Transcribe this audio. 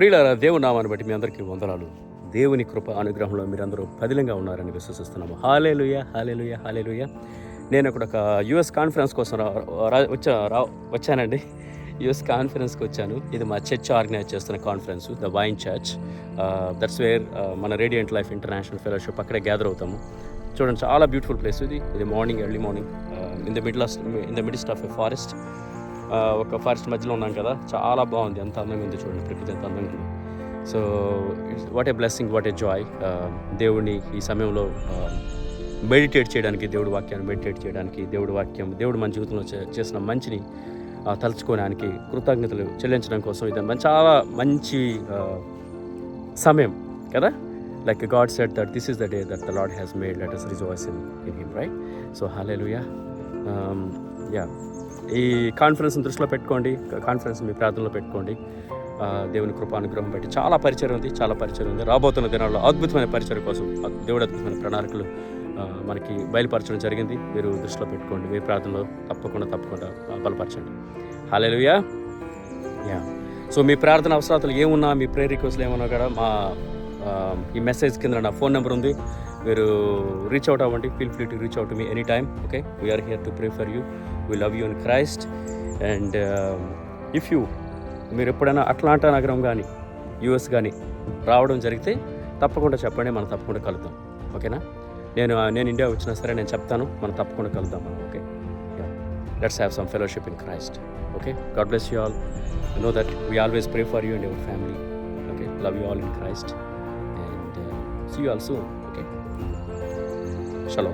ప్రియులారా దేవుని నామాన్ని బట్టి మీ అందరికీ వందనాలు. దేవుని కృప అనుగ్రహంలో మీరందరూ పదిలంగా ఉన్నారని విశ్వసిస్తున్నాము. Hallelujah hallelujah hallelujah. నేను ఇక్కడ ఒక యుఎస్ కాన్ఫరెన్స్ కోసం రా వచ్చా రా వచ్చానండి. యుఎస్ కాన్ఫరెన్స్కి వచ్చాను. ఇది మా చర్చ్ ఆర్గనైజ్ చేస్తున్న conference the Vine Church. That's where మన రేడియంట్ లైఫ్ ఇంటర్నేషనల్ ఫెలోషిప్. అక్కడే గ్యాదర్ అవుతాము. చూడండి చాలా బ్యూటిఫుల్ ప్లేస్ ఇది. ఇది morning early morning. In the middle in the midst of a forest. ఒక ఫారెస్ట్ మధ్యలో ఉన్నాం కదా చాలా బాగుంది. ఎంత అందంగా ఉంది చూడండి ప్రకృతి ఎంత అందంగా ఉంది. So what a blessing what a joy దేవుడిని ఈ సమయంలో మెడిటేట్ చేయడానికి దేవుడి వాక్యాన్ని మెడిటేట్ చేయడానికి దేవుడి వాక్యం దేవుడు మన జీవితంలో చేసిన మంచిని తలుచుకోవడానికి కృతజ్ఞతలు చెల్లించడం కోసం ఇది మంచి చాలా మంచి సమయం కదా? Like God set that this is the day that the Lord has made let us rejoice in in him right so hallelujah Um, yeah ఈ కాన్ఫరెన్స్ని దృష్టిలో పెట్టుకోండి కాన్ఫరెన్స్ మీ ప్రార్థనలో పెట్టుకోండి. Uh, దేవుని దేవుని కృపానుగ్రహం పెట్టి చాలా పరిచయం ఉంది చాలా పరిచయం ఉంది. రాబోతున్న దినాల్లో అద్భుతమైన పరిచయం కోసం దేవుడు అద్భుతమైన ప్రణాళికలు uh, మనకి బయలుపరచడం జరిగింది. మీరు దృష్టిలో పెట్టుకోండి మీ ప్రార్థనలో తప్పకుండా తప్పకుండా uh, బలపరచండి. హాలేలుయా యా సో మీ ప్రార్థన అవసరాలు ఏమున్నా మీ ప్రేయర్ రిక్వెస్ట్లు ఏమన్నా కూడా మా Um, ఈ మెసేజ్ కింద నా ఫోన్ నెంబర్ ఉంది. మీరు రీచ్ అవుట్ అవ్వండి. Feel free to reach out me any time okay we are here to pray for you we love you in Christ and if you మీరు ఎప్పుడైనా అట్లాంటా నగరం కానీ యూఎస్ కానీ రావడం జరిగితే తప్పకుండా చెప్పండి. మనం తప్పకుండా కలుద్దాం. ఓకేనా నేను నేను ఇండియా వచ్చినా సరే నేను చెప్తాను. మనం తప్పకుండా కలుద్దాం. మనం okay let's have some fellowship in Christ okay God bless you all know that we always pray for you and your family okay love you all in Christ and see you all soon okay shalom